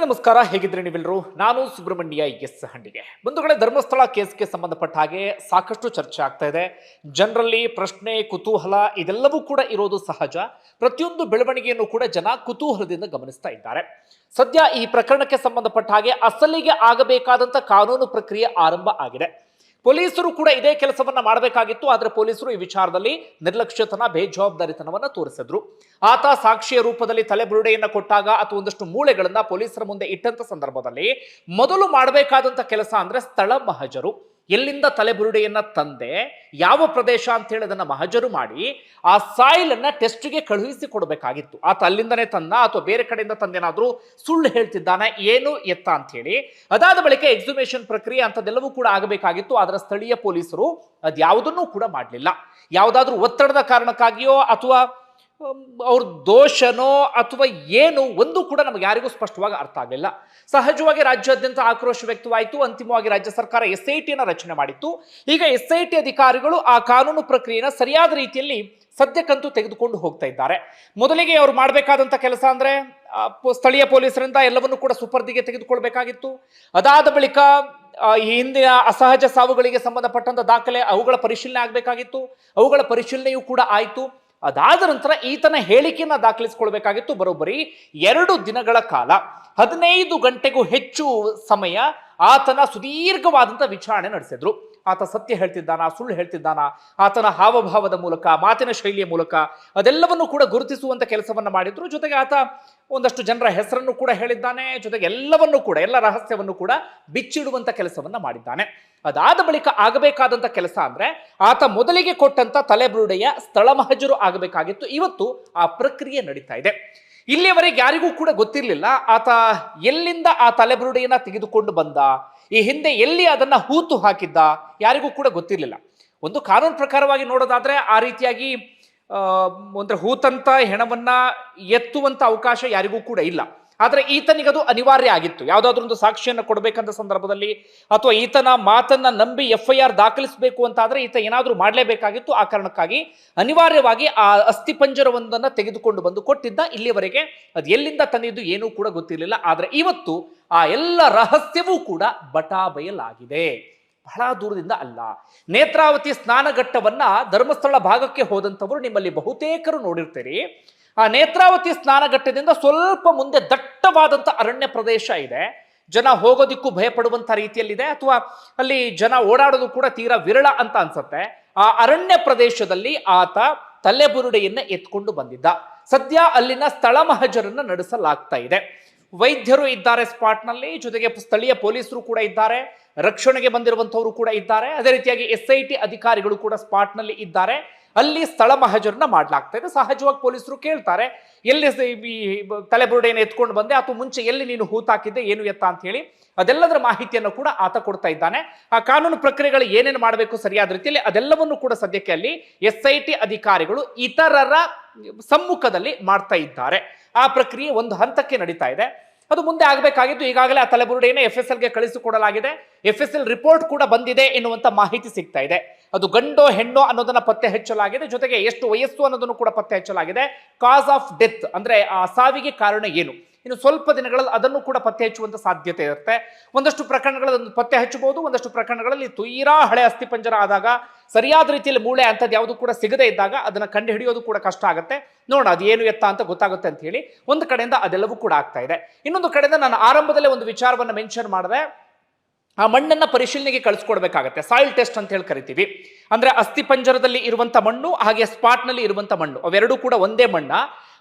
ನಮಸ್ಕಾರ ಹೇಗಿದ್ರೆ ನೀವೆಲ್ಲರೂ? ನಾನು ಸುಬ್ರಹ್ಮಣ್ಯ ಎಸ್ ಹಂಡಿಗೆ. ಬಂಧುಗಳೇ, ಧರ್ಮಸ್ಥಳ ಕೇಸ್ಗೆ ಸಂಬಂಧಪಟ್ಟ ಹಾಗೆ ಸಾಕಷ್ಟು ಚರ್ಚೆ ಆಗ್ತಾ ಇದೆ. ಜನರಲ್ಲಿ ಪ್ರಶ್ನೆ, ಕುತೂಹಲ ಇದೆಲ್ಲವೂ ಕೂಡ ಇರೋದು ಸಹಜ. ಪ್ರತಿಯೊಂದು ಬೆಳವಣಿಗೆಯನ್ನು ಕೂಡ ಜನ ಕುತೂಹಲದಿಂದ ಗಮನಿಸ್ತಾ ಇದ್ದಾರೆ. ಸದ್ಯ ಈ ಪ್ರಕರಣಕ್ಕೆ ಸಂಬಂಧಪಟ್ಟ ಹಾಗೆ ಅಸಲಿಗೆ ಆಗಬೇಕಾದಂತ ಕಾನೂನು ಪ್ರಕ್ರಿಯೆ ಆರಂಭ ಆಗಿದೆ. ಪೊಲೀಸರು ಕೂಡ ಇದೇ ಕೆಲಸವನ್ನ ಮಾಡಬೇಕಾಗಿತ್ತು, ಆದರೆ ಪೊಲೀಸರು ಈ ವಿಚಾರದಲ್ಲಿ ನಿರ್ಲಕ್ಷ್ಯತನ, ಬೇಜವಾಬ್ದಾರಿತನವನ್ನ ತೋರಿಸಿದ್ರು. ಆತ ಸಾಕ್ಷಿಯ ರೂಪದಲ್ಲಿ ತಲೆಬುರುಡೆಯನ್ನ ಕೊಟ್ಟಾಗ ಅಥವಾ ಒಂದಷ್ಟು ಮೂಳೆಗಳನ್ನ ಪೊಲೀಸರ ಮುಂದೆ ಇಟ್ಟಂತ ಸಂದರ್ಭದಲ್ಲಿ ಮೊದಲು ಮಾಡಬೇಕಾದಂತ ಕೆಲಸ ಅಂದ್ರೆ ಸ್ಥಳ ಮಹಜರು. ಎಲ್ಲಿಂದ ತಲೆಬುರುಡೆಯನ್ನ ತಂದೆ, ಯಾವ ಪ್ರದೇಶ ಅಂತ ಹೇಳಿ ಅದನ್ನ ಮಹಜರು ಮಾಡಿ, ಆ ಸಾಯಿಲ್ ಅನ್ನ ಟೆಸ್ಟ್ಗೆ ಕಳುಹಿಸಿ ಕೊಡಬೇಕಾಗಿತ್ತು. ಆತ ಅಲ್ಲಿಂದನೇ ತಂದ ಅಥವಾ ಬೇರೆ ಕಡೆಯಿಂದ ತಂದೇನಾದ್ರೂ ಸುಳ್ಳು ಹೇಳ್ತಿದ್ದಾನೆ, ಏನು ಎತ್ತ ಅಂತ ಹೇಳಿ. ಅದಾದ ಬಳಿಕ ಎಕ್ಸುಮೇಷನ್ ಪ್ರಕ್ರಿಯೆ ಅಂತದೆಲ್ಲವೂ ಕೂಡ ಆಗಬೇಕಾಗಿತ್ತು. ಅದರ ಸ್ಥಳೀಯ ಪೊಲೀಸರು ಅದ್ಯಾವುದನ್ನೂ ಕೂಡ ಮಾಡಲಿಲ್ಲ. ಯಾವುದಾದ್ರೂ ಒತ್ತಡದ ಕಾರಣಕ್ಕಾಗಿಯೋ ಅಥವಾ ಅವ್ರ ದೋಷನೋ ಅಥವಾ ಏನು ಒಂದು ಕೂಡ ನಮಗೆ ಯಾರಿಗೂ ಸ್ಪಷ್ಟವಾಗಿ ಅರ್ಥ ಆಗಲಿಲ್ಲ. ಸಹಜವಾಗಿ ರಾಜ್ಯಾದ್ಯಂತ ಆಕ್ರೋಶ ವ್ಯಕ್ತವಾಯಿತು. ಅಂತಿಮವಾಗಿ ರಾಜ್ಯ ಸರ್ಕಾರ ಎಸ್ ಐ ಟಿಯನ್ನು ರಚನೆ ಮಾಡಿತ್ತು. ಈಗ ಎಸ್ ಐ ಟಿ ಅಧಿಕಾರಿಗಳು ಆ ಕಾನೂನು ಪ್ರಕ್ರಿಯೆನ ಸರಿಯಾದ ರೀತಿಯಲ್ಲಿ ಸದ್ಯಕ್ಕಂತೂ ತೆಗೆದುಕೊಂಡು ಹೋಗ್ತಾ ಇದ್ದಾರೆ. ಮೊದಲಿಗೆ ಅವ್ರು ಮಾಡಬೇಕಾದಂಥ ಕೆಲಸ ಅಂದರೆ ಸ್ಥಳೀಯ ಪೊಲೀಸರಿಂದ ಎಲ್ಲವನ್ನೂ ಕೂಡ ಸುಪರ್ದಿಗೆ ತೆಗೆದುಕೊಳ್ಬೇಕಾಗಿತ್ತು. ಅದಾದ ಬಳಿಕ ಈ ಹಿಂದಿನ ಅಸಹಜ ಸಾವುಗಳಿಗೆ ಸಂಬಂಧಪಟ್ಟಂತ ದಾಖಲೆ ಅವುಗಳ ಪರಿಶೀಲನೆ ಆಗಬೇಕಾಗಿತ್ತು. ಅವುಗಳ ಪರಿಶೀಲನೆಯೂ ಕೂಡ ಆಯಿತು. ಅದಾದ ನಂತರ ಈತನ ಹೇಳಿಕೆಯನ್ನು ದಾಖಲಿಸಿಕೊಳ್ಬೇಕಾಗಿತ್ತು. ಬರೋಬ್ಬರಿ ಎರಡು ದಿನಗಳ ಕಾಲ, ಹದಿನೈದು ಗಂಟೆಗೂ ಹೆಚ್ಚು ಸಮಯ ಆತನ ಸುದೀರ್ಘವಾದಂಥ ವಿಚಾರಣೆ ನಡೆಸಿದ್ರು. ಆತ ಸತ್ಯ ಹೇಳ್ತಿದ್ದಾನ, ಸುಳ್ಳು ಹೇಳ್ತಿದ್ದಾನ, ಆತನ ಹಾವಭಾವದ ಮೂಲಕ, ಮಾತಿನ ಶೈಲಿಯ ಮೂಲಕ, ಅದೆಲ್ಲವನ್ನು ಕೂಡ ಗುರುತಿಸುವಂತ ಕೆಲಸವನ್ನ ಮಾಡಿದ್ರು. ಜೊತೆಗೆ ಆತ ಒಂದಷ್ಟು ಜನರ ಹೆಸರನ್ನು ಕೂಡ ಹೇಳಿದ್ದಾನೆ. ಜೊತೆಗೆ ಎಲ್ಲವನ್ನೂ ಕೂಡ, ಎಲ್ಲ ರಹಸ್ಯವನ್ನು ಕೂಡ ಬಿಚ್ಚಿಡುವಂತ ಕೆಲಸವನ್ನ ಮಾಡಿದ್ದಾನೆ. ಅದಾದ ಬಳಿಕ ಆಗಬೇಕಾದಂತ ಕೆಲಸ ಅಂದ್ರೆ, ಆತ ಮೊದಲಿಗೆ ಕೊಟ್ಟಂತ ತಲೆಬುರುಡೆಯ ಸ್ಥಳ ಮಹಜರು ಆಗಬೇಕಾಗಿತ್ತು. ಇವತ್ತು ಆ ಪ್ರಕ್ರಿಯೆ ನಡೀತಾ ಇದೆ. ಇಲ್ಲಿಯವರೆಗೆ ಯಾರಿಗೂ ಕೂಡ ಗೊತ್ತಿರಲಿಲ್ಲ, ಆತ ಎಲ್ಲಿಂದ ಆ ತಲೆಬುರುಡೆಯನ್ನ ತೆಗೆದುಕೊಂಡು ಬಂದ ಈ ಹಿಂದೆ ಎಲ್ಲಿ ಅದನ್ನ ಹೂತು ಹಾಕಿದ್ದ ಯಾರಿಗೂ ಕೂಡ ಗೊತ್ತಿರಲಿಲ್ಲ. ಒಂದು ಕಾನೂನು ಪ್ರಕಾರವಾಗಿ ನೋಡೋದಾದ್ರೆ ಆ ರೀತಿಯಾಗಿ ಒಂದು ಹೂತಂತ ಹೆಣವನ್ನ ಎತ್ತುವಂತ ಅವಕಾಶ ಯಾರಿಗೂ ಕೂಡ ಇಲ್ಲ. ಆದ್ರೆ ಈತನಿಗದು ಅನಿವಾರ್ಯ ಆಗಿತ್ತು. ಯಾವುದಾದ್ರೂ ಒಂದು ಸಾಕ್ಷಿಯನ್ನು ಕೊಡಬೇಕಂತ ಸಂದರ್ಭದಲ್ಲಿ ಅಥವಾ ಈತನ ಮಾತನ್ನ ನಂಬಿ ಎಫ್ ಐ ಆರ್ ದಾಖಲಿಸಬೇಕು ಅಂತ ಆದ್ರೆ ಈತ ಏನಾದರೂ ಮಾಡಲೇಬೇಕಾಗಿತ್ತು. ಆ ಕಾರಣಕ್ಕಾಗಿ ಅನಿವಾರ್ಯವಾಗಿ ಆ ಅಸ್ಥಿಪಂಜರವೊಂದನ್ನ ತೆಗೆದುಕೊಂಡು ಬಂದು ಕೊಟ್ಟಿದ್ದ. ಇಲ್ಲಿವರೆಗೆ ಅದು ಎಲ್ಲಿಂದ ತಂದಿದ್ದು ಏನೂ ಕೂಡ ಗೊತ್ತಿರಲಿಲ್ಲ. ಆದರೆ ಇವತ್ತು ಆ ಎಲ್ಲ ರಹಸ್ಯವೂ ಕೂಡ ಬಟಾಬಯಲಾಗಿದೆ ಬಹಳ ದೂರದಿಂದ ಅಲ್ಲ. ನೇತ್ರಾವತಿ ಸ್ನಾನಘಟ್ಟವನ್ನ ಧರ್ಮಸ್ಥಳ ಭಾಗಕ್ಕೆ ಹೋದಂಥವರು ನಿಮ್ಮಲ್ಲಿ ಬಹುತೇಕರು ನೋಡಿರ್ತೀರಿ. ಆ ನೇತ್ರಾವತಿ ಸ್ನಾನಘಟ್ಟದಿಂದ ಸ್ವಲ್ಪ ಮುಂದೆ ದಟ್ಟವಾದಂಥ ಅರಣ್ಯ ಪ್ರದೇಶ ಇದೆ. ಜನ ಹೋಗೋದಿಕ್ಕೂ ಭಯಪಡುವಂಥ ರೀತಿಯಲ್ಲಿದೆ. ಅಥವಾ ಅಲ್ಲಿ ಜನ ಓಡಾಡೋದು ಕೂಡ ತೀರಾ ವಿರಳ ಅಂತ ಅನ್ಸುತ್ತೆ. ಆ ಅರಣ್ಯ ಪ್ರದೇಶದಲ್ಲಿ ಆತ ತಲೆಬುರುಡೆಯನ್ನ ಎತ್ಕೊಂಡು ಬಂದಿದ್ದ. ಸದ್ಯ ಅಲ್ಲಿನ ಸ್ಥಳ ಮಹಜರನ್ನ ನಡೆಸಲಾಗ್ತಾ ಇದೆ. ವೈದ್ಯರು ಇದ್ದಾರೆ ಸ್ಪಾಟ್ನಲ್ಲಿ, ಜೊತೆಗೆ ಸ್ಥಳೀಯ ಪೊಲೀಸರು ಕೂಡ ಇದ್ದಾರೆ. ರಕ್ಷಣೆಗೆ ಬಂದಿರುವಂತವರು ಕೂಡ ಇದ್ದಾರೆ. ಅದೇ ರೀತಿಯಾಗಿ ಎಸ್ ಐ ಟಿ ಅಧಿಕಾರಿಗಳು ಕೂಡ ಸ್ಪಾಟ್ನಲ್ಲಿ ಇದ್ದಾರೆ. ಅಲ್ಲಿ ಸ್ಥಳ ಮಹಜರನ್ನ ಮಾಡಲಾಗ್ತಾ ಇದೆ. ಸಹಜವಾಗಿ ಪೊಲೀಸರು ಕೇಳ್ತಾರೆ, ಎಲ್ಲಿ ಈ ತಲೆಬುರುಡೆಯನ್ನು ಎತ್ಕೊಂಡು ಬಂದೆ ಅಥವಾ ಮುಂಚೆ ಎಲ್ಲಿ ನೀನು ಹೂತಾಕಿದ್ದೆ ಏನು ಎತ್ತ ಅಂತ ಹೇಳಿ ಅದೆಲ್ಲದರ ಮಾಹಿತಿಯನ್ನು ಕೂಡ ಆತ ಕೊಡ್ತಾ ಇದ್ದಾನೆ. ಆ ಕಾನೂನು ಪ್ರಕ್ರಿಯೆಗಳು ಏನೇನು ಮಾಡಬೇಕು ಸರಿಯಾದ ರೀತಿಯಲ್ಲಿ ಅದೆಲ್ಲವನ್ನು ಕೂಡ ಸದ್ಯಕ್ಕೆ ಅಲ್ಲಿ ಎಸ್ ಐ ಟಿ ಅಧಿಕಾರಿಗಳು ಇತರರ ಸಮ್ಮುಖದಲ್ಲಿ ಮಾಡ್ತಾ ಇದ್ದಾರೆ. ಆ ಪ್ರಕ್ರಿಯೆ ಒಂದು ಹಂತಕ್ಕೆ ನಡೀತಾ ಇದೆ. ಅದು ಮುಂದೆ ಆಗಬೇಕಾಗಿದ್ದು ಈಗಾಗಲೇ ಆ ತಲೆಬುರುಡೆಯನ್ನು ಎಫ್ ಎಸ್ ಎಲ್ಗೆ ಕಳಿಸಿಕೊಡಲಾಗಿದೆ. ಎಫ್ ಎಸ್ ಎಲ್ ರಿಪೋರ್ಟ್ ಕೂಡ ಬಂದಿದೆ ಎನ್ನುವಂಥ ಮಾಹಿತಿ ಸಿಗ್ತಾ ಇದೆ. ಅದು ಗಂಡೋ ಹೆಣ್ಣೋ ಅನ್ನೋದನ್ನ ಪತ್ತೆ ಹಚ್ಚಲಾಗಿದೆ. ಜೊತೆಗೆ ಎಷ್ಟು ವಯಸ್ಸು ಅನ್ನೋದನ್ನು ಕೂಡ ಪತ್ತೆ ಹಚ್ಚಲಾಗಿದೆ. ಕಾಸ್ ಆಫ್ ಡೆತ್ ಅಂದ್ರೆ ಆ ಸಾವಿಗೆ ಕಾರಣ ಏನು? ಇನ್ನು ಸ್ವಲ್ಪ ದಿನಗಳಲ್ಲಿ ಅದನ್ನು ಕೂಡ ಪತ್ತೆ ಹಚ್ಚುವಂತ ಸಾಧ್ಯತೆ ಇರುತ್ತೆ. ಒಂದಷ್ಟು ಪ್ರಕರಣಗಳನ್ನು ಪತ್ತೆ ಹಚ್ಚಬಹುದು. ಒಂದಷ್ಟು ಪ್ರಕರಣಗಳಲ್ಲಿ ತೀರಾ ಹಳೆ ಅಸ್ಥಿಪಂಜರ ಆದಾಗ, ಸರಿಯಾದ ರೀತಿಯಲ್ಲಿ ಮೂಳೆ ಅಂಥದ್ದು ಯಾವುದು ಕೂಡ ಸಿಗದೇ ಇದ್ದಾಗ ಅದನ್ನ ಕಂಡುಹಿಡಿಯೋದು ಕೂಡ ಕಷ್ಟ ಆಗುತ್ತೆ. ನೋಡೋಣ, ಅದು ಏನು ಎತ್ತ ಅಂತ ಗೊತ್ತಾಗುತ್ತೆ ಅಂತ ಹೇಳಿ. ಒಂದು ಕಡೆಯಿಂದ ಅದೆಲ್ಲವೂ ಕೂಡ ಆಗ್ತಾ ಇದೆ. ಇನ್ನೊಂದು ಕಡೆಯಿಂದ ನಾನು ಆರಂಭದಲ್ಲೇ ಒಂದು ವಿಚಾರವನ್ನು ಮೆನ್ಷನ್ ಮಾಡಿದೆ. ಆ ಮಣ್ಣನ್ನು ಪರಿಶೀಲನೆಗೆ ಕಳಿಸ್ಕೊಡ್ಬೇಕಾಗತ್ತೆ. ಸಾಯಿಲ್ ಟೆಸ್ಟ್ ಅಂತ ಹೇಳಿ ಕರಿತೀವಿ. ಅಂದ್ರೆ ಅಸ್ಥಿ ಪಂಜರದಲ್ಲಿ ಇರುವಂಥ ಮಣ್ಣು, ಹಾಗೆ ಸ್ಪಾಟ್ನಲ್ಲಿ ಇರುವಂಥ ಮಣ್ಣು. ಅವೆರಡೂ ಕೂಡ ಒಂದೇ ಮಣ್ಣ.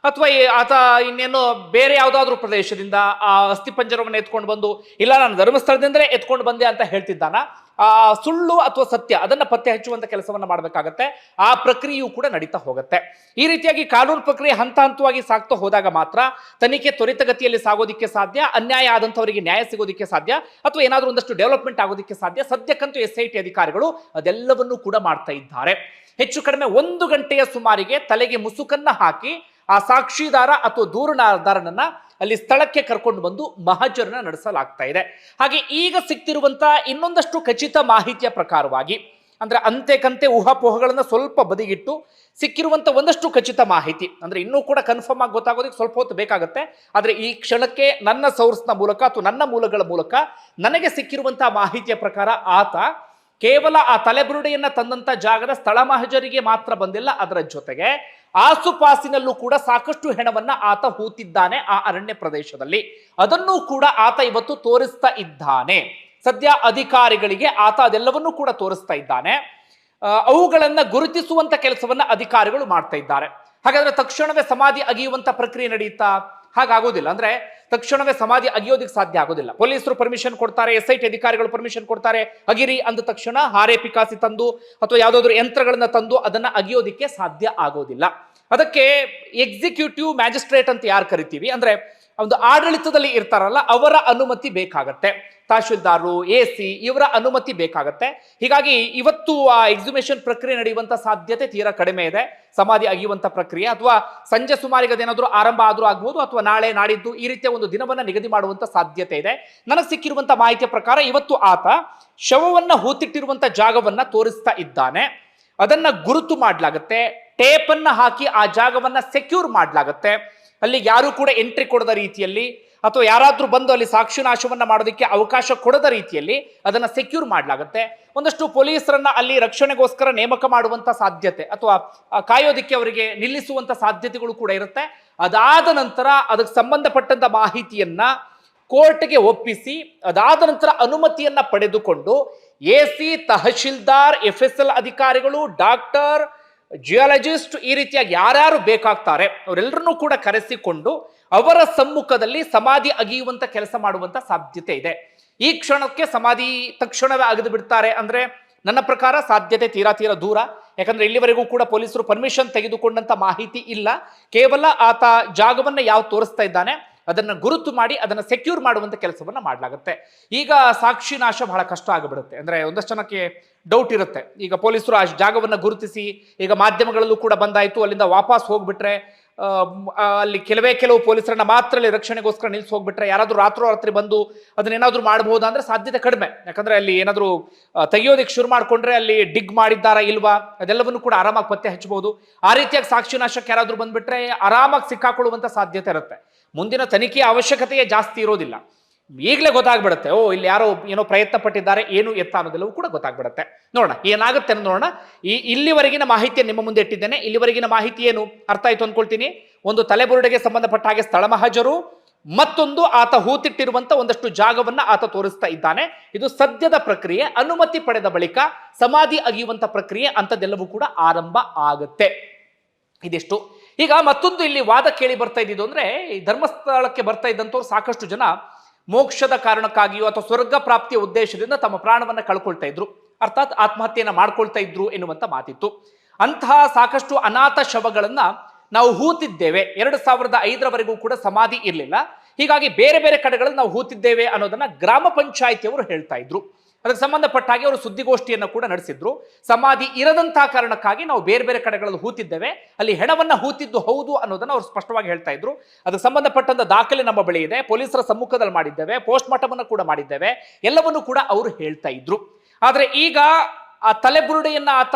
ಅಥವಾ ಆತ ಇನ್ನೇನು ಬೇರೆ ಯಾವುದಾದ್ರೂ ಪ್ರದೇಶದಿಂದ ಆ ಅಸ್ಥಿ ಪಂಜರವನ್ನು ಎತ್ಕೊಂಡು ಬಂದು, ಇಲ್ಲ ನಾನು ಧರ್ಮಸ್ಥಳದಿಂದಲೇ ಎತ್ಕೊಂಡು ಬಂದೆ ಅಂತ ಹೇಳ್ತಿದ್ದಾನ? ಆ ಸುಳ್ಳು ಅಥವಾ ಸತ್ಯ, ಅದನ್ನ ಪತ್ತೆ ಹಚ್ಚುವಂತ ಕೆಲಸವನ್ನ ಮಾಡಬೇಕಾಗತ್ತೆ. ಆ ಪ್ರಕ್ರಿಯೆಯು ಕೂಡ ನಡೀತಾ ಹೋಗುತ್ತೆ. ಈ ರೀತಿಯಾಗಿ ಕಾನೂನು ಪ್ರಕ್ರಿಯೆ ಹಂತ ಹಂತವಾಗಿ ಸಾಕ್ತಾ ಹೋದಾಗ ಮಾತ್ರ ತನಿಖೆ ತ್ವರಿತಗತಿಯಲ್ಲಿ ಸಾಗೋದಿಕ್ಕೆ ಸಾಧ್ಯ, ಅನ್ಯಾಯ ಆದಂಥವರಿಗೆ ನ್ಯಾಯ ಸಿಗೋದಿಕ್ಕೆ ಸಾಧ್ಯ, ಅಥವಾ ಏನಾದರೂ ಒಂದಷ್ಟು ಡೆವಲಪ್ಮೆಂಟ್ ಆಗೋದಿಕ್ಕೆ ಸಾಧ್ಯ. ಸದ್ಯಕ್ಕಂತೂ ಎಸ್ ಐ ಟಿ ಅಧಿಕಾರಿಗಳು ಅದೆಲ್ಲವನ್ನೂ ಕೂಡ ಮಾಡ್ತಾ ಇದ್ದಾರೆ. ಹೆಚ್ಚು ಕಡಿಮೆ ಒಂದು ಗಂಟೆಯ ಸುಮಾರಿಗೆ ತಲೆಗೆ ಮುಸುಕನ್ನ ಹಾಕಿ ಆ ಸಾಕ್ಷಿದಾರ ಅಥವಾ ದೂರದಾರನನ್ನ ಅಲ್ಲಿ ಸ್ಥಳಕ್ಕೆ ಕರ್ಕೊಂಡು ಬಂದು ಮಹಜರನ್ನ ನಡೆಸಲಾಗ್ತಾ ಇದೆ. ಹಾಗೆ ಈಗ ಸಿಕ್ತಿರುವಂಥ ಇನ್ನೊಂದಷ್ಟು ಖಚಿತ ಮಾಹಿತಿಯ ಪ್ರಕಾರವಾಗಿ, ಅಂದ್ರೆ ಅಂತೆ ಕಂತೆ ಊಹಾಪೋಹಗಳನ್ನು ಸ್ವಲ್ಪ ಬದಿಗಿಟ್ಟು ಸಿಕ್ಕಿರುವಂತ ಒಂದಷ್ಟು ಖಚಿತ ಮಾಹಿತಿ, ಅಂದ್ರೆ ಇನ್ನೂ ಕೂಡ ಕನ್ಫರ್ಮ್ ಆಗಿ ಗೊತ್ತಾಗೋದಕ್ಕೆ ಸ್ವಲ್ಪ ಹೊತ್ತು ಬೇಕಾಗುತ್ತೆ. ಆದರೆ ಈ ಕ್ಷಣಕ್ಕೆ ನನ್ನ ಸೋರ್ಸ್ನ ಮೂಲಕ ಅಥವಾ ನನ್ನ ಮೂಲಗಳ ಮೂಲಕ ನನಗೆ ಸಿಕ್ಕಿರುವಂತಹ ಮಾಹಿತಿಯ ಪ್ರಕಾರ ಆತ ಕೇವಲ ಆ ತಲೆಬುರುಡೆಯನ್ನು ತಂದಂತ ಜಾಗದ ಸ್ಥಳ ಮಹಜರಿಗೆ ಮಾತ್ರ ಬಂದಿಲ್ಲ, ಅದರ ಜೊತೆಗೆ ಆಸುಪಾಸಿನಲ್ಲೂ ಕೂಡ ಸಾಕಷ್ಟು ಹೆಣವನ್ನ ಆತ ಹೂತಿದ್ದಾನೆ ಆ ಅರಣ್ಯ ಪ್ರದೇಶದಲ್ಲಿ. ಅದನ್ನು ಕೂಡ ಆತ ಇವತ್ತು ತೋರಿಸ್ತಾ ಇದ್ದಾನೆ. ಸದ್ಯ ಅಧಿಕಾರಿಗಳಿಗೆ ಆತ ಅದೆಲ್ಲವನ್ನೂ ಕೂಡ ತೋರಿಸ್ತಾ ಇದ್ದಾನೆ. ಅವುಗಳನ್ನ ಗುರುತಿಸುವಂತ ಕೆಲಸವನ್ನ ಅಧಿಕಾರಿಗಳು ಮಾಡ್ತಾ ಇದ್ದಾರೆ. ಹಾಗಾದ್ರೆ ತಕ್ಷಣವೇ ಸಮಾಧಿ ಅಗಿಯುವಂತ ಪ್ರಕ್ರಿಯೆ ನಡೆಯುತ್ತಾ ಹಾಗಾಗೋದಿಲ್ಲ. ಅಂದ್ರೆ ತಕ್ಷಣವೇ ಸಮಾಧಿ ಅಗಿಯೋದಿಕ್ಕೆ ಸಾಧ್ಯ ಆಗೋದಿಲ್ಲ. ಪೊಲೀಸರು ಪರ್ಮಿಷನ್ ಕೊಡ್ತಾರೆ, ಎಸ್ ಐ ಟಿ ಅಧಿಕಾರಿಗಳು ಪರ್ಮಿಷನ್ ಕೊಡ್ತಾರೆ, ಅಗಿರಿ ಅಂದ ತಕ್ಷಣ ಹಾರೆ ಪಿಕಾಸಿ ತಂದು ಅಥವಾ ಯಾವುದಾದ್ರೂ ಯಂತ್ರಗಳನ್ನ ತಂದು ಅದನ್ನ ಅಗಿಯೋದಿಕ್ಕೆ ಸಾಧ್ಯ ಆಗೋದಿಲ್ಲ. ಅದಕ್ಕೆ ಎಕ್ಸಿಕ್ಯೂಟಿವ್ ಮ್ಯಾಜಿಸ್ಟ್ರೇಟ್ ಅಂತ ಯಾರು ಕರಿತೀವಿ? ಅಂದ್ರೆ ಒಂದು ಆಡಳಿತದಲ್ಲಿ ಇರ್ತಾರಲ್ಲ, ಅವರ ಅನುಮತಿ ಬೇಕಾಗತ್ತೆ. ತಹಶೀಲ್ದಾರರು ಎ ಸಿ ಇವರ ಅನುಮತಿ ಬೇಕಾಗತ್ತೆ. ಹೀಗಾಗಿ ಇವತ್ತು ಆ ಎಕ್ಸಿಬಿಷನ್ ಪ್ರಕ್ರಿಯೆ ನಡೆಯುವಂತ ಸಾಧ್ಯತೆ ತೀರಾ ಕಡಿಮೆ ಇದೆ. ಸಮಾಧಿ ಅಗಿಯುವಂತ ಪ್ರಕ್ರಿಯೆ ಅಥವಾ ಸಂಜೆ ಸುಮಾರಿಗೆ ಅದೇನಾದ್ರೂ ಆರಂಭ ಆದ್ರೂ ಆಗ್ಬೋದು ಅಥವಾ ನಾಳೆ ನಾಡಿದ್ದು ಈ ರೀತಿಯ ಒಂದು ದಿನವನ್ನ ನಿಗದಿ ಮಾಡುವಂತ ಸಾಧ್ಯತೆ ಇದೆ. ನನಗೆ ಸಿಕ್ಕಿರುವಂತ ಮಾಹಿತಿಯ ಪ್ರಕಾರ ಇವತ್ತು ಆತ ಶವವನ್ನ ಹೂತಿಟ್ಟಿರುವಂತ ಜಾಗವನ್ನ ತೋರಿಸ್ತಾ ಇದ್ದಾನೆ. ಅದನ್ನ ಗುರುತು ಮಾಡಲಾಗುತ್ತೆ. ಟೇಪ್ ಅನ್ನ ಹಾಕಿ ಆ ಜಾಗವನ್ನ ಸೆಕ್ಯೂರ್ ಮಾಡಲಾಗುತ್ತೆ. ಅಲ್ಲಿ ಯಾರು ಕೂಡ ಎಂಟ್ರಿ ಕೊಡದ ರೀತಿಯಲ್ಲಿ ಅಥವಾ ಯಾರಾದರೂ ಬಂದು ಅಲ್ಲಿ ಸಾಕ್ಷಿ ನಾಶವನ್ನ ಮಾಡೋದಕ್ಕೆ ಅವಕಾಶ ಕೊಡದ ರೀತಿಯಲ್ಲಿ ಅದನ್ನು ಸೆಕ್ಯೂರ್ ಮಾಡಲಾಗುತ್ತೆ. ಒಂದಷ್ಟು ಪೊಲೀಸರನ್ನು ಅಲ್ಲಿ ರಕ್ಷಣೆಗೋಸ್ಕರ ನೇಮಕ ಮಾಡುವಂಥ ಸಾಧ್ಯತೆ ಅಥವಾ ಕಾಯೋದಕ್ಕೆ ಅವರಿಗೆ ನಿಲ್ಲಿಸುವಂಥ ಸಾಧ್ಯತೆಗಳು ಕೂಡ ಇರುತ್ತೆ. ಅದಾದ ನಂತರ ಅದಕ್ಕೆ ಸಂಬಂಧಪಟ್ಟಂಥ ಮಾಹಿತಿಯನ್ನು ಕೋರ್ಟ್ಗೆ ಒಪ್ಪಿಸಿ, ಅದಾದ ನಂತರ ಅನುಮತಿಯನ್ನು ಪಡೆದುಕೊಂಡು A C tehsildar, F S L ಅಧಿಕಾರಿಗಳು, ಡಾಕ್ಟರ್ ಜಿಯಾಲಜಿಸ್ಟ್ ಈ ರೀತಿಯಾಗಿ ಯಾರ್ಯಾರು ಬೇಕಾಗ್ತಾರೆ ಅವರೆಲ್ಲರನ್ನೂ ಕೂಡ ಕರೆಸಿಕೊಂಡು ಅವರ ಸಮ್ಮುಖದಲ್ಲಿ ಸಮಾಧಿ ಅಗಿಯುವಂತ ಕೆಲಸ ಮಾಡುವಂತ ಸಾಧ್ಯತೆ ಇದೆ. ಈ ಕ್ಷಣಕ್ಕೆ ಸಮಾಧಿ ತಕ್ಷಣವೇ ಅಗೆದು ಬಿಡ್ತಾರೆ ಅಂದ್ರೆ ನನ್ನ ಪ್ರಕಾರ ಸಾಧ್ಯತೆ ತೀರಾ ತೀರಾ ದೂರ. ಯಾಕಂದ್ರೆ ಇಲ್ಲಿವರೆಗೂ ಕೂಡ ಪೊಲೀಸರು ಪರ್ಮಿಷನ್ ತೆಗೆದುಕೊಂಡಂತ ಮಾಹಿತಿ ಇಲ್ಲ. ಕೇವಲ ಆತ ಜಾಗವನ್ನ ಯಾವ ತೋರಿಸ್ತಾ ಇದ್ದಾನೆ ಅದನ್ನ ಗುರುತು ಮಾಡಿ ಅದನ್ನು ಸೆಕ್ಯೂರ್ ಮಾಡುವಂಥ ಕೆಲಸವನ್ನು ಮಾಡಲಾಗುತ್ತೆ. ಈಗ ಸಾಕ್ಷಿ ನಾಶ ಬಹಳ ಕಷ್ಟ ಆಗಿಬಿಡುತ್ತೆ. ಅಂದರೆ ಒಂದಷ್ಟು ಜನಕ್ಕೆ ಡೌಟ್ ಇರುತ್ತೆ. ಈಗ ಪೊಲೀಸರು ಆ ಜಾಗವನ್ನು ಗುರುತಿಸಿ, ಈಗ ಮಾಧ್ಯಮಗಳಲ್ಲೂ ಕೂಡ ಬಂದಾಯಿತು, ಅಲ್ಲಿಂದ ವಾಪಸ್ ಹೋಗ್ಬಿಟ್ರೆ ಅಲ್ಲಿ ಕೆಲವೇ ಕೆಲವು ಪೊಲೀಸರನ್ನ ಮಾತ್ರ ಅಲ್ಲಿ ರಕ್ಷಣೆಗೋಸ್ಕರ ನಿಲ್ಸಿ ಹೋಗ್ಬಿಟ್ರೆ ಯಾರಾದ್ರೂ ರಾತ್ರೋರಾತ್ರಿ ಬಂದು ಅದನ್ನೇನಾದ್ರೂ ಮಾಡಬಹುದಾ ಅಂದ್ರೆ ಸಾಧ್ಯತೆ ಕಡಿಮೆ. ಯಾಕಂದ್ರೆ ಅಲ್ಲಿ ಏನಾದರೂ ತೆಗೆಯೋದಿಕ್ಕೆ ತೆಗಿಯೋದಕ್ಕೆ ಶುರು ಮಾಡ್ಕೊಂಡ್ರೆ ಅಲ್ಲಿ ಡಿಗ್ ಮಾಡಿದ್ದಾರಾ ಇಲ್ವಾ, ಅದೆಲ್ಲವನ್ನು ಕೂಡ ಆರಾಮಾಗಿ ಪತ್ತೆ ಹಚ್ಚಬಹುದು. ಆ ರೀತಿಯಾಗಿ ಸಾಕ್ಷಿ ನಾಶಕ್ಕೆ ಯಾರಾದರೂ ಬಂದ್ಬಿಟ್ರೆ ಆರಾಮಾಗಿ ಸಿಕ್ಕಾಕೊಳ್ಳುವಂತ ಸಾಧ್ಯತೆ ಇರುತ್ತೆ. ಮುಂದಿನ ತನಿಖೆಯ ಅವಶ್ಯಕತೆಯೇ ಜಾಸ್ತಿ ಇರೋದಿಲ್ಲ. ಈಗಲೇ ಗೊತ್ತಾಗ್ಬಿಡುತ್ತೆ. ಓ, ಇಲ್ಲಿ ಯಾರೋ ಏನೋ ಪ್ರಯತ್ನ ಪಟ್ಟಿದ್ದಾರೆ ಏನು ಎತ್ತ ಅನ್ನೋದೆಲ್ಲವೂ ಕೂಡ ಗೊತ್ತಾಗ್ಬಿಡುತ್ತೆ. ನೋಡೋಣ, ಏನಾಗುತ್ತೆ ಅಂತ ನೋಡೋಣ. ಈ ಇಲ್ಲಿವರೆಗಿನ ಮಾಹಿತಿಯನ್ನು ನಿಮ್ಮ ಮುಂದೆ ಇಟ್ಟಿದ್ದೇನೆ. ಇಲ್ಲಿವರೆಗಿನ ಮಾಹಿತಿ ಏನು? ಅರ್ಥ ಆಯ್ತು ಅಂದ್ಕೊಳ್ತೀನಿ. ಒಂದು ತಲೆಬುರುಡೆಗೆ ಸಂಬಂಧಪಟ್ಟ ಹಾಗೆ ಸ್ಥಳ ಮಹಜರು, ಮತ್ತೊಂದು ಆತ ಹೂತಿಟ್ಟಿರುವಂತ ಒಂದಷ್ಟು ಜಾಗವನ್ನ ಆತ ತೋರಿಸ್ತಾ ಇದ್ದಾನೆ. ಇದು ಸದ್ಯದ ಪ್ರಕ್ರಿಯೆ, ಅನುಮತಿ ಪಡೆದ ಬಳಿಕ ಸಮಾಧಿ ಅಗಿಯುವಂತ ಪ್ರಕ್ರಿಯೆ ಅಂತದೆಲ್ಲವೂ ಕೂಡ ಆರಂಭ ಆಗುತ್ತೆ. ಇದಿಷ್ಟು. ಈಗ ಮತ್ತೊಂದು ಇಲ್ಲಿ ವಾದ ಕೇಳಿ ಬರ್ತಾ ಇದ್ದಿದ್ದು ಅಂದ್ರೆ, ಈ ಧರ್ಮಸ್ಥಳಕ್ಕೆ ಬರ್ತಾ ಇದ್ದಂಥವ್ರು ಸಾಕಷ್ಟು ಜನ ಮೋಕ್ಷದ ಕಾರಣಕ್ಕಾಗಿಯೋ ಅಥವಾ ಸ್ವರ್ಗ ಪ್ರಾಪ್ತಿಯ ಉದ್ದೇಶದಿಂದ ತಮ್ಮ ಪ್ರಾಣವನ್ನು ಕಳ್ಕೊಳ್ತಾ ಇದ್ರು. ಅರ್ಥಾತ್ ಆತ್ಮಹತ್ಯೆಯನ್ನು ಮಾಡ್ಕೊಳ್ತಾ ಇದ್ರು ಎನ್ನುವಂಥ ಮಾತಿತ್ತು. ಅಂತಹ ಸಾಕಷ್ಟು ಅನಾಥ ಶವಗಳನ್ನ ನಾವು ಹೂತಿದ್ದೇವೆ. ಎರಡು ಸಾವಿರದ ಐದರವರೆಗೂ ಕೂಡ ಸಮಾಧಿ ಇರಲಿಲ್ಲ. ಹೀಗಾಗಿ ಬೇರೆ ಬೇರೆ ಕಡೆಗಳಲ್ಲಿ ನಾವು ಹೂತಿದ್ದೇವೆ ಅನ್ನೋದನ್ನ ಗ್ರಾಮ ಪಂಚಾಯಿತಿಯವರು ಹೇಳ್ತಾ ಇದ್ರು. ಅದಕ್ಕೆ ಸಂಬಂಧಪಟ್ಟ ಹಾಗೆ ಅವರು ಸುದ್ದಿಗೋಷ್ಠಿಯನ್ನು ಕೂಡ ನಡೆಸಿದ್ರು. ಸಮಾಧಿ ಇರದಂತಹ ಕಾರಣಕ್ಕಾಗಿ ನಾವು ಬೇರೆ ಬೇರೆ ಕಡೆಗಳಲ್ಲಿ ಹೂತಿದ್ದೇವೆ. ಅಲ್ಲಿ ಹೆಣವನ್ನ ಹೂತಿದ್ದು ಹೌದು ಅನ್ನೋದನ್ನು ಅವರು ಸ್ಪಷ್ಟವಾಗಿ ಹೇಳ್ತಾ ಇದ್ರು. ಅದಕ್ಕೆ ಸಂಬಂಧಪಟ್ಟಂತ ದಾಖಲೆ ನಮ್ಮ ಬಳಿ ಇದೆ. ಪೊಲೀಸರ ಸಮ್ಮುಖದಲ್ಲಿ ಮಾಡಿದ್ದೇವೆ. ಪೋಸ್ಟ್ ಮಾರ್ಟಮ್ ಕೂಡ ಮಾಡಿದ್ದೇವೆ. ಎಲ್ಲವನ್ನು ಕೂಡ ಅವರು ಹೇಳ್ತಾ ಇದ್ರು. ಆದರೆ ಈಗ ಆ ತಲೆಬುರುಡೆಯನ್ನ ಆತ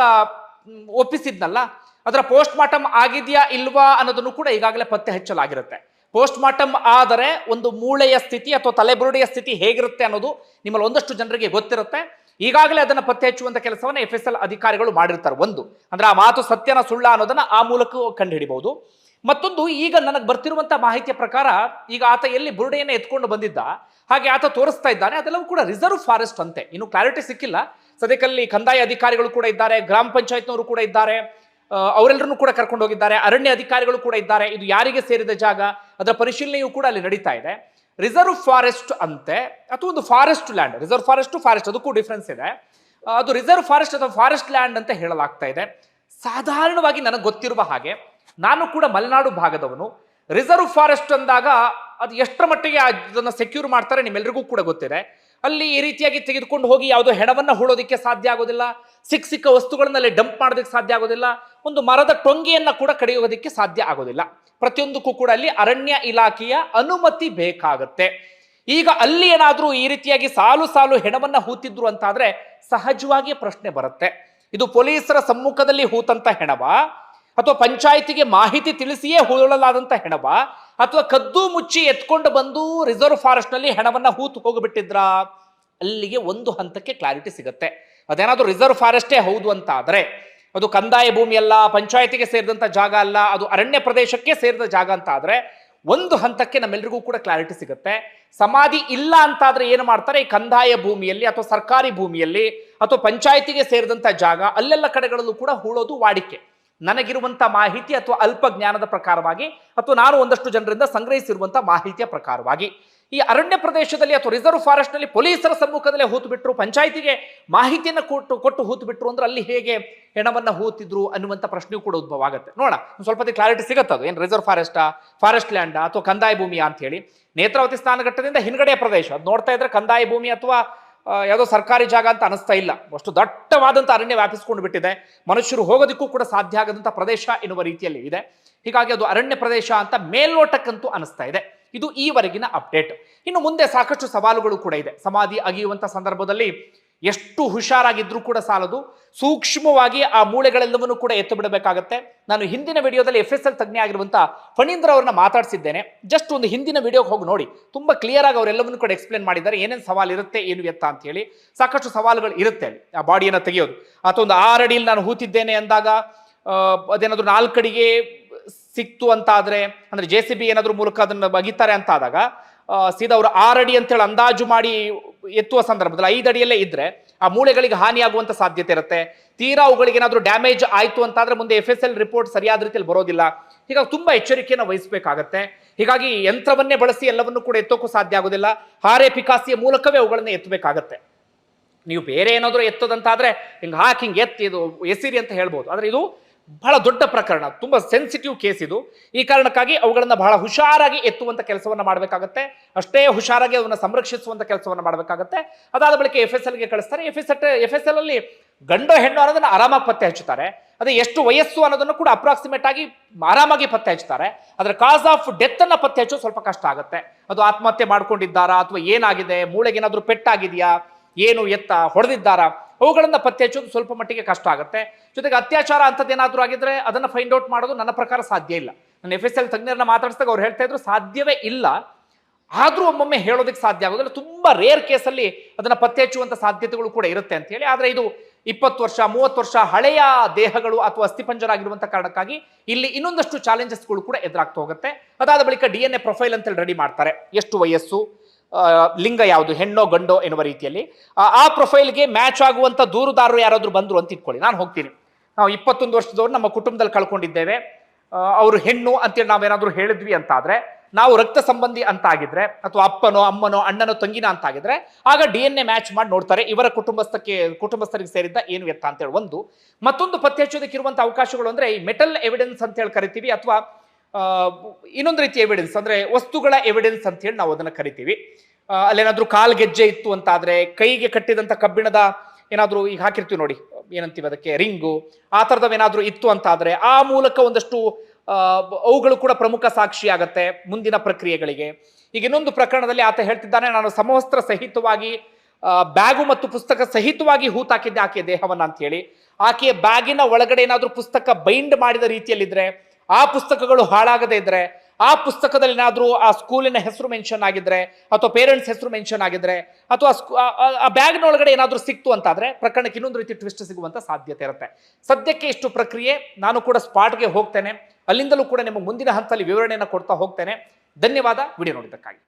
ಒಪ್ಪಿಸಿದ್ನಲ್ಲ, ಅದರ ಪೋಸ್ಟ್ ಮಾರ್ಟಮ್ ಆಗಿದೆಯಾ ಇಲ್ವಾ ಅನ್ನೋದನ್ನು ಕೂಡ ಈಗಾಗಲೇ ಪತ್ತೆ ಹಚ್ಚಲಾಗಿರುತ್ತೆ. ಪೋಸ್ಟ್ ಮಾರ್ಟಮ್ ಆದರೆ ಒಂದು ಮೂಳೆಯ ಸ್ಥಿತಿ ಅಥವಾ ತಲೆಬುರುಡೆಯ ಸ್ಥಿತಿ ಹೇಗಿರುತ್ತೆ ಅನ್ನೋದು ನಿಮ್ಮಲ್ಲಿ ಒಂದಷ್ಟು ಜನರಿಗೆ ಗೊತ್ತಿರುತ್ತೆ. ಈಗಾಗಲೇ ಅದನ್ನು ಪತ್ತೆ ಹಚ್ಚುವಂಥ ಕೆಲಸವನ್ನ ಎಫ್ ಎಸ್ ಎಲ್ ಅಧಿಕಾರಿಗಳು ಮಾಡಿರ್ತಾರೆ. ಒಂದು, ಅಂದ್ರೆ ಆ ಮಾತು ಸತ್ಯನ ಸುಳ್ಳ ಅನ್ನೋದನ್ನ ಆ ಮೂಲಕ ಕಂಡುಹಿಡಿಬಹುದು. ಮತ್ತೊಂದು, ಈಗ ನನಗೆ ಬರ್ತಿರುವಂಥ ಮಾಹಿತಿಯ ಪ್ರಕಾರ ಈಗ ಆತ ಎಲ್ಲಿ ಬುರುಡೆಯನ್ನು ಎತ್ಕೊಂಡು ಬಂದಿದ್ದ, ಹಾಗೆ ಆತ ತೋರಿಸ್ತಾ ಇದ್ದಾನೆ, ಅದೆಲ್ಲವೂ ಕೂಡ ರಿಸರ್ವ್ ಫಾರೆಸ್ಟ್ ಅಂತೆ. ಇನ್ನು ಕ್ಲಾರಿಟಿ ಸಿಕ್ಕಿಲ್ಲ. ಸದ್ಯಕ್ಕಲ್ಲಿ ಕಂದಾಯ ಅಧಿಕಾರಿಗಳು ಕೂಡ ಇದ್ದಾರೆ, ಗ್ರಾಮ ಪಂಚಾಯತ್ನವರು ಕೂಡ ಇದ್ದಾರೆ ಅವರೆಲ್ಲರನ್ನು ಕೂಡ ಕರ್ಕೊಂಡು ಹೋಗಿದ್ದಾರೆ, ಅರಣ್ಯ ಅಧಿಕಾರಿಗಳು ಕೂಡ ಇದ್ದಾರೆ. ಇದು ಯಾರಿಗೆ ಸೇರಿದ ಜಾಗ? ಅದರ ಪರಿಶೀಲನೆಯೂ ಕೂಡ ಅಲ್ಲಿ ನಡೀತಾ ಇದೆ. ರಿಸರ್ವ್ ಫಾರೆಸ್ಟ್ ಅಂತೆ, ಅಥವಾ ಒಂದು forest land reserve forest forest ಅದಕ್ಕೂ ಡಿಫ್ರೆನ್ಸ್ ಇದೆ. ಅದು ರಿಸರ್ವ್ ಫಾರೆಸ್ಟ್ ಅಥವಾ ಫಾರೆಸ್ಟ್ ಲ್ಯಾಂಡ್ ಅಂತ ಹೇಳಲಾಗ್ತಾ ಇದೆ. ಸಾಧಾರಣವಾಗಿ ನನಗೆ ಗೊತ್ತಿರುವ ಹಾಗೆ, ನಾನು ಕೂಡ ಮಲೆನಾಡು ಭಾಗದವನು. ರಿಸರ್ವ್ ಫಾರೆಸ್ಟ್ ಅಂದಾಗ ಅದು ಎಷ್ಟರ ಮಟ್ಟಿಗೆ ಅದನ್ನು ಸೆಕ್ಯೂರ್ ಮಾಡ್ತಾರೆ ನಿಮ್ಮೆಲ್ಲರಿಗೂ ಕೂಡ ಗೊತ್ತಿದೆ. ಅಲ್ಲಿ ಈ ರೀತಿಯಾಗಿ ತೆಗೆದುಕೊಂಡು ಹೋಗಿ ಯಾವುದೋ ಹೆಣವನ್ನು ಹೂಳೋದಕ್ಕೆ ಸಾಧ್ಯ ಆಗೋದಿಲ್ಲ. ಸಿಕ್ಕ ಸಿಕ್ಕ ವಸ್ತುಗಳನ್ನ ಅಲ್ಲಿ ಡಂಪ್ ಮಾಡೋದಕ್ಕೆ ಸಾಧ್ಯ ಆಗೋದಿಲ್ಲ. ಒಂದು ಮರದ ಟೊಂಗೆಯನ್ನು ಕೂಡ ಕಡಿಯೋದಕ್ಕೆ ಸಾಧ್ಯ ಆಗೋದಿಲ್ಲ. ಪ್ರತಿಯೊಂದಕ್ಕೂ ಕೂಡ ಅಲ್ಲಿ ಅರಣ್ಯ ಇಲಾಖೆಯ ಅನುಮತಿ ಬೇಕಾಗತ್ತೆ. ಈಗ ಅಲ್ಲಿ ಏನಾದರೂ ಈ ರೀತಿಯಾಗಿ ಸಾಲು ಸಾಲು ಹೆಣವನ್ನ ಹೂತಿದ್ರು ಅಂತಾದ್ರೆ ಸಹಜವಾಗಿ ಪ್ರಶ್ನೆ ಬರುತ್ತೆ. ಇದು ಪೊಲೀಸರ ಸಮ್ಮುಖದಲ್ಲಿ ಹೂತಂತ ಹೆಣವ, ಅಥವಾ ಪಂಚಾಯಿತಿಗೆ ಮಾಹಿತಿ ತಿಳಿಸಿಯೇ ಹೂಳಲಾದಂತ ಹೆಣವ, ಅಥವಾ ಕದ್ದು ಮುಚ್ಚಿ ಎತ್ಕೊಂಡು ಬಂದು ರಿಸರ್ವ್ ಫಾರೆಸ್ಟ್ನಲ್ಲಿ ಹೆಣವನ್ನ ಹೂತು ಹೋಗಿಬಿಟ್ಟಿದ್ರ? ಅಲ್ಲಿಗೆ ಒಂದು ಹಂತಕ್ಕೆ ಕ್ಲಾರಿಟಿ ಸಿಗುತ್ತೆ. ಅದೇನಾದ್ರೂ ರಿಸರ್ವ್ ಫಾರೆಸ್ಟೇ ಹೌದು ಅಂತ ಆದರೆ ಅದು ಕಂದಾಯ ಭೂಮಿ ಅಲ್ಲ, ಪಂಚಾಯತಿಗೆ ಸೇರಿದಂಥ ಜಾಗ ಅಲ್ಲ, ಅದು ಅರಣ್ಯ ಪ್ರದೇಶಕ್ಕೆ ಸೇರಿದ ಜಾಗ ಅಂತ ಆದರೆ ಒಂದು ಹಂತಕ್ಕೆ ನಮ್ಮೆಲ್ಲರಿಗೂ ಕೂಡ ಕ್ಲಾರಿಟಿ ಸಿಗುತ್ತೆ. ಸಮಾಧಿ ಇಲ್ಲ ಅಂತಾದರೆ ಏನು ಮಾಡ್ತಾರೆ? ಈ ಕಂದಾಯ ಭೂಮಿಯಲ್ಲಿ ಅಥವಾ ಸರ್ಕಾರಿ ಭೂಮಿಯಲ್ಲಿ ಅಥವಾ ಪಂಚಾಯತಿಗೆ ಸೇರಿದಂಥ ಜಾಗ, ಅಲ್ಲೆಲ್ಲ ಕಡೆಗಳಲ್ಲೂ ಕೂಡ ಹೂಳೋದು ವಾಡಿಕೆ. ನನಗಿರುವಂತ ಮಾಹಿತಿ ಅಥವಾ ಅಲ್ಪ ಜ್ಞಾನದ ಪ್ರಕಾರವಾಗಿ ಅಥವಾ ನಾನು ಒಂದಷ್ಟು ಜನರಿಂದ ಸಂಗ್ರಹಿಸಿರುವಂಥ ಮಾಹಿತಿಯ ಪ್ರಕಾರವಾಗಿ. ಈ ಅರಣ್ಯ ಪ್ರದೇಶದಲ್ಲಿ ಅಥವಾ ರಿಸರ್ವ್ ಫಾರೆಸ್ಟ್ನಲ್ಲಿ ಪೊಲೀಸರ ಸಮ್ಮುಖದಲ್ಲೇ ಹೂತು ಬಿಟ್ಟರು ಪಂಚಾಯತಿಗೆ ಮಾಹಿತಿಯನ್ನು ಕೊಟ್ಟು ಕೊಟ್ಟು ಹೂತು ಬಿಟ್ಟರು ಅಂದ್ರೆ ಅಲ್ಲಿ ಹೇಗೆ ಹೆಣವನ್ನು ಹೂತಿದ್ರು ಅನ್ನುವಂಥ ಪ್ರಶ್ನೆಯೂ ಕೂಡ ಉದ್ಭವ ಆಗುತ್ತೆ. ನೋಡ ಒಂದ್ ಸ್ವಲ್ಪ ಕ್ಲಾರಿಟಿ ಸಿಗುತ್ತೆ ಅದು. ಏನು ರಿಸರ್ವ್ ಫಾರೆಸ್ಟಾ ಫಾರೆಸ್ಟ್ ಲ್ಯಾಂಡ್ ಅಥವಾ ಕಂದಾಯ ಭೂಮಿಯಾ ಅಂತ ಹೇಳಿ. ನೇತ್ರಾವತಿ ಸ್ನಾನಘಟ್ಟದಿಂದ ಹಿನ್ಗಡೆಯ ಪ್ರದೇಶ. ಅದು ನೋಡ್ತಾ ಇದ್ರೆ ಕಂದಾಯ ಭೂಮಿ ಅಥವಾ ಯಾವುದೋ ಸರ್ಕಾರಿ ಜಾಗ ಅಂತ ಅನಿಸ್ತಾ ಇಲ್ಲ. ಅಷ್ಟು ದಟ್ಟವಾದಂಥ ಅರಣ್ಯ ವ್ಯಾಪಿಸ್ಕೊಂಡು ಬಿಟ್ಟಿದೆ. ಮನುಷ್ಯರು ಹೋಗೋದಕ್ಕೂ ಕೂಡ ಸಾಧ್ಯ ಆಗದಂಥ ಪ್ರದೇಶ ಎನ್ನುವ ರೀತಿಯಲ್ಲಿ ಇದೆ. ಹೀಗಾಗಿ ಅದು ಅರಣ್ಯ ಪ್ರದೇಶ ಅಂತ ಮೇಲ್ನೋಟಕ್ಕಂತೂ ಅನಿಸ್ತಾ ಇದೆ. ಇದು ಈವರೆಗಿನ ಅಪ್ಡೇಟ್. ಇನ್ನು ಮುಂದೆ ಸಾಕಷ್ಟು ಸವಾಲುಗಳು ಕೂಡ ಇದೆ. ಸಮಾಧಿ ಅಗಿಯುವಂಥ ಸಂದರ್ಭದಲ್ಲಿ ಎಷ್ಟು ಹುಷಾರಾಗಿದ್ರೂ ಕೂಡ ಸಾಲದು. ಸೂಕ್ಷ್ಮವಾಗಿ ಆ ಮೂಳೆಗಳೆಲ್ಲವನ್ನು ಕೂಡ ಎತ್ತು ಬಿಡಬೇಕಾಗತ್ತೆ. ನಾನು ಹಿಂದಿನ ವಿಡಿಯೋದಲ್ಲಿ ಎಫ್ ಎಸ್ ಎಲ್ ತಜ್ಞ ಆಗಿರುವಂಥ ಫಣೀಂದ್ರ ಅವ್ರನ್ನ ಮಾತಾಡಿಸಿದ್ದೇನೆ. ಜಸ್ಟ್ ಒಂದು ಹಿಂದಿನ ವಿಡಿಯೋಗೆ ಹೋಗಿ ನೋಡಿ. ತುಂಬಾ ಕ್ಲಿಯರ್ ಆಗಿ ಅವರೆಲ್ಲವನ್ನು ಕೂಡ ಎಕ್ಸ್ಪ್ಲೇನ್ ಮಾಡಿದ್ದಾರೆ. ಏನೇನು ಸವಾಲು ಇರುತ್ತೆ, ಏನು ಎತ್ತ ಅಂತ ಹೇಳಿ. ಸಾಕಷ್ಟು ಸವಾಲುಗಳು ಇರುತ್ತೆ ಆ ಬಾಡಿಯನ್ನು ತೆಗೆಯೋದು. ಅಥವಾ ಒಂದು ಆರಡಿಯಲ್ಲಿ ನಾನು ಹೂತಿದ್ದೇನೆ ಅಂದಾಗ ಅದೇನಾದರೂ ನಾಲ್ಕಡಿಗೆ ಸಿಕ್ತು ಅಂತ ಆದ್ರೆ ಅಂದ್ರೆ ಜೆ ಸಿ ಬಿ ಏನಾದ್ರೂ ಮೂಲಕ ಅದನ್ನು ಬಗಿತಾರೆ ಅಂತ ಆದಾಗ ಸೀದಾ ಅವರು ಆರಡಿ ಅಂತೇಳಿ ಅಂದಾಜು ಮಾಡಿ ಎತ್ತುವ ಸಂದರ್ಭದಲ್ಲಿ ಐದು ಅಡಿಯಲ್ಲೇ ಇದ್ರೆ ಆ ಮೂಳೆಗಳಿಗೆ ಹಾನಿಯಾಗುವಂತ ಸಾಧ್ಯತೆ ಇರುತ್ತೆ. ತೀರಾ ಅವುಗಳಿಗೆ ಏನಾದ್ರೂ ಡ್ಯಾಮೇಜ್ ಆಯ್ತು ಅಂತಾದ್ರೆ ಮುಂದೆ ಎಫ್ ಎಸ್ ಎಲ್ ರಿಪೋರ್ಟ್ ಸರಿಯಾದ ರೀತಿಯಲ್ಲಿ ಬರೋದಿಲ್ಲ. ಹೀಗಾಗಿ ತುಂಬಾ ಎಚ್ಚರಿಕೆಯನ್ನು ವಹಿಸಬೇಕಾಗತ್ತೆ. ಹೀಗಾಗಿ ಯಂತ್ರವನ್ನೇ ಬಳಸಿ ಎಲ್ಲವನ್ನು ಕೂಡ ಎತ್ತೋಕ್ಕೂ ಸಾಧ್ಯ ಆಗೋದಿಲ್ಲ. ಹಾರೆ ಪಿಕಾಸಿಯ ಮೂಲಕವೇ ಅವುಗಳನ್ನ ಎತ್ತಬೇಕಾಗತ್ತೆ. ನೀವು ಬೇರೆ ಏನಾದರೂ ಎತ್ತದಂತಾದ್ರೆ ಹಿಂಗೆ ಹಾಕಿ ಹಿಂಗೆ ಎತ್ತಿ ಇದು ಎಸಿರಿ ಅಂತ ಹೇಳ್ಬೋದು. ಆದರೆ ಇದು ಬಹಳ ದೊಡ್ಡ ಪ್ರಕರಣ, ತುಂಬ ಸೆನ್ಸಿಟಿವ್ ಕೇಸ್ ಇದು. ಈ ಕಾರಣಕ್ಕಾಗಿ ಅವುಗಳನ್ನು ಬಹಳ ಹುಷಾರಾಗಿ ಎತ್ತುವಂಥ ಕೆಲಸವನ್ನು ಮಾಡಬೇಕಾಗತ್ತೆ. ಅಷ್ಟೇ ಹುಷಾರಾಗಿ ಅದನ್ನು ಸಂರಕ್ಷಿಸುವಂಥ ಕೆಲಸವನ್ನು ಮಾಡಬೇಕಾಗತ್ತೆ. ಅದಾದ ಬಳಿಕ ಎಫ್ ಎಸ್ ಎಲ್ಗೆ ಕಳಿಸ್ತಾರೆ. F S F S L ಅಲ್ಲಿ ಗಂಡು ಹೆಣ್ಣು ಅನ್ನೋದನ್ನ ಆರಾಮಾಗಿ ಪತ್ತೆ ಹಚ್ಚುತ್ತಾರೆ. ಅದೇ ಎಷ್ಟು ವಯಸ್ಸು ಅನ್ನೋದನ್ನು ಕೂಡ ಅಪ್ರಾಕ್ಸಿಮೇಟ್ ಆಗಿ ಆರಾಮಾಗಿ ಪತ್ತೆ ಹಚ್ಚುತ್ತಾರೆ. ಅದರ ಕಾಸ್ ಆಫ್ ಡೆತ್ ಅನ್ನ ಪತ್ತೆ ಹಚ್ಚೋದು ಸ್ವಲ್ಪ ಕಷ್ಟ ಆಗುತ್ತೆ. ಅದು ಆತ್ಮಹತ್ಯೆ ಮಾಡ್ಕೊಂಡಿದ್ದಾರಾ ಅಥವಾ ಏನಾಗಿದೆ? ಮೂಳೆಗೇನಾದರೂ ಪೆಟ್ಟಾಗಿದೆಯಾ? ಏನು ಎತ್ತ? ಹೊಡೆದಿದ್ದಾರಾ? ಅವುಗಳನ್ನ ಪತ್ತೆ ಹಚ್ಚೋದು ಸ್ವಲ್ಪ ಮಟ್ಟಿಗೆ ಕಷ್ಟ ಆಗುತ್ತೆ. ಜೊತೆಗೆ ಅತ್ಯಾಚಾರ ಅಂಥದ್ದೇನಾದರೂ ಆಗಿದ್ರೆ ಅದನ್ನ ಫೈಂಡ್ ಔಟ್ ಮಾಡೋದು ನನ್ನ ಪ್ರಕಾರ ಸಾಧ್ಯ ಇಲ್ಲ. ನಾನು ಎಫ್ ಎಸ್ ಎಲ್ ತಜ್ಞರನ್ನ ಮಾತಾಡಿಸಿದಾಗ ಅವ್ರು ಹೇಳ್ತಾ ಇದ್ರು, ಸಾಧ್ಯವೇ ಇಲ್ಲ. ಆದರೂ ಒಮ್ಮೊಮ್ಮೆ ಹೇಳೋದಕ್ಕೆ ಸಾಧ್ಯ ಆಗೋದಿಲ್ಲ. ತುಂಬಾ ರೇರ್ ಕೇಸಲ್ಲಿ ಅದನ್ನ ಪತ್ತೆ ಹಚ್ಚುವಂಥ ಸಾಧ್ಯತೆಗಳು ಕೂಡ ಇರುತ್ತೆ ಅಂತ ಹೇಳಿ. ಆದ್ರೆ ಇದು ಇಪ್ಪತ್ತು ವರ್ಷ, ಮೂವತ್ತು ವರ್ಷ ಹಳೆಯ ದೇಹಗಳು ಅಥವಾ ಅಸ್ಥಿಪಂಜರಾಗಿರುವಂಥ ಕಾರಣಕ್ಕಾಗಿ ಇಲ್ಲಿ ಇನ್ನೊಂದಷ್ಟು ಚಾಲೆಂಜಸ್ಗಳು ಕೂಡ ಎದುರಾಗ್ತಾ ಹೋಗುತ್ತೆ. ಅದಾದ ಬಳಿಕ ಡಿ ಎನ್ ಎ ಪ್ರೊಫೈಲ್ ಅಂತೇಳಿ ರೆಡಿ ಮಾಡ್ತಾರೆ. ಎಷ್ಟು ವಯಸ್ಸು? ಲಿಂಗ ಯಾವುದು? ಹೆಣ್ಣೋ, ಗಂಡೋ ಎನ್ನುವ ರೀತಿಯಲ್ಲಿ. ಆ- ಪ್ರೊಫೈಲ್ಗೆ ಮ್ಯಾಚ್ ಆಗುವಂಥ ದೂರುದಾರರು ಯಾರಾದರೂ ಬಂದರು ಅಂತ ಇಟ್ಕೊಳ್ಳಿ. ನಾನು ಹೋಗ್ತೀನಿ. ನಾವು ಇಪ್ಪತ್ತೊಂದು ವರ್ಷದವ್ರು ನಮ್ಮ ಕುಟುಂಬದಲ್ಲಿ ಕಳ್ಕೊಂಡಿದ್ದೇವೆ. ಅವರು ಹೆಣ್ಣು ಅಂತೇಳಿ ನಾವೇನಾದರೂ ಹೇಳಿದ್ವಿ ಅಂತ ಆದ್ರೆ ನಾವು ರಕ್ತ ಸಂಬಂಧಿ ಅಂತ ಆಗಿದ್ರೆ ಅಥವಾ ಅಪ್ಪನೋ, ಅಮ್ಮನೋ, ಅಣ್ಣನೋ, ತಂಗಿನ ಅಂತ ಆಗಿದ್ರೆ ಆಗ ಡಿ ಎನ್ ಎ ಮ್ಯಾಚ್ ಮಾಡಿ ನೋಡ್ತಾರೆ. ಇವರ ಕುಟುಂಬಸ್ಥಕ್ಕೆ, ಕುಟುಂಬಸ್ಥರಿಗೆ ಸೇರಿದ್ದ ಏನು ಎತ್ತ ಅಂತೇಳಿ ಒಂದು. ಮತ್ತೊಂದು ಪತ್ತೆ ಹಚ್ಚೋದಕ್ಕೆ ಇರುವಂತ ಅವಕಾಶಗಳು ಅಂದ್ರೆ ಈ ಮೆಟಲ್ ಎವಿಡೆನ್ಸ್ ಅಂತ ಹೇಳಿ ಕರಿತೀವಿ. ಅಥವಾ ಇನ್ನೊಂದು ರೀತಿ ಎವಿಡೆನ್ಸ್ ಅಂದ್ರೆ ವಸ್ತುಗಳ ಎವಿಡೆನ್ಸ್ ಅಂತ ಹೇಳಿ ನಾವು ಅದನ್ನ ಕರಿತೀವಿ. ಅಲ್ಲೇನಾದರೂ ಕಾಲ್ ಗೆಜ್ಜೆ ಇತ್ತು ಅಂತ ಆದ್ರೆ ಕೈಗೆ ಕಟ್ಟಿದಂತ ಕಬ್ಬಿಣದ ಏನಾದರೂ ಈಗ ಹಾಕಿರ್ತೀವಿ ನೋಡಿ, ಏನಂತೀವಿ ಅದಕ್ಕೆ, ರಿಂಗು, ಆ ಥರದವೇನಾದ್ರೂ ಇತ್ತು ಅಂತ ಆದ್ರೆ ಆ ಮೂಲಕ ಒಂದಷ್ಟು ಅವುಗಳು ಕೂಡ ಪ್ರಮುಖ ಸಾಕ್ಷಿ ಆಗತ್ತೆ ಮುಂದಿನ ಪ್ರಕ್ರಿಯೆಗಳಿಗೆ. ಈಗ ಇನ್ನೊಂದು ಪ್ರಕರಣದಲ್ಲಿ ಆತ ಹೇಳ್ತಿದ್ದಾನೆ, ನಾನು ಸಮವಸ್ತ್ರ ಸಹಿತವಾಗಿ ಬ್ಯಾಗು ಮತ್ತು ಪುಸ್ತಕ ಸಹಿತವಾಗಿ ಹೂತಾಕಿದ್ದೆ ಆಕೆಯ ದೇಹವನ್ನ ಅಂತ ಹೇಳಿ ಆಕೆಯ ಬ್ಯಾಗಿನ ಒಳಗಡೆ ಏನಾದರೂ ಪುಸ್ತಕ ಬೈಂಡ್ ಮಾಡಿದ ರೀತಿಯಲ್ಲಿದ್ರೆ ಆ ಪುಸ್ತಕಗಳು ಹಾಳಾಗದೇ ಇದ್ರೆ, ಆ ಪುಸ್ತಕದಲ್ಲಿ ಏನಾದ್ರೂ ಆ ಸ್ಕೂಲಿನ ಹೆಸರು ಮೆನ್ಷನ್ ಆಗಿದ್ರೆ, ಅಥವಾ ಪೇರೆಂಟ್ಸ್ ಹೆಸರು ಮೆನ್ಷನ್ ಆಗಿದ್ರೆ, ಅಥವಾ ಆ ಬ್ಯಾಗ್ನ ಒಳಗಡೆ ಏನಾದ್ರೂ ಸಿಕ್ತು ಅಂತಾದ್ರೆ, ಪ್ರಕರಣಕ್ಕೆ ಇನ್ನೊಂದು ರೀತಿ ಟ್ವಿಸ್ಟ್ ಸಿಗುವಂತ ಸಾಧ್ಯತೆ ಇರುತ್ತೆ. ಸದ್ಯಕ್ಕೆ ಇಷ್ಟು ಪ್ರಕ್ರಿಯೆ, ನಾನು ಕೂಡ ಸ್ಪಾಟ್ಗೆ ಹೋಗ್ತೇನೆ. ಅಲ್ಲಿಂದಲೂ ಕೂಡ ನಿಮಗೆ ಮುಂದಿನ ಹಂತದಲ್ಲಿ ವಿವರಣೆಯನ್ನು ಕೊಡ್ತಾ ಹೋಗ್ತೇನೆ. ಧನ್ಯವಾದ. ವಿಡಿಯೋ ನೋಡಿದ್ದಕ್ಕಾಗಿ.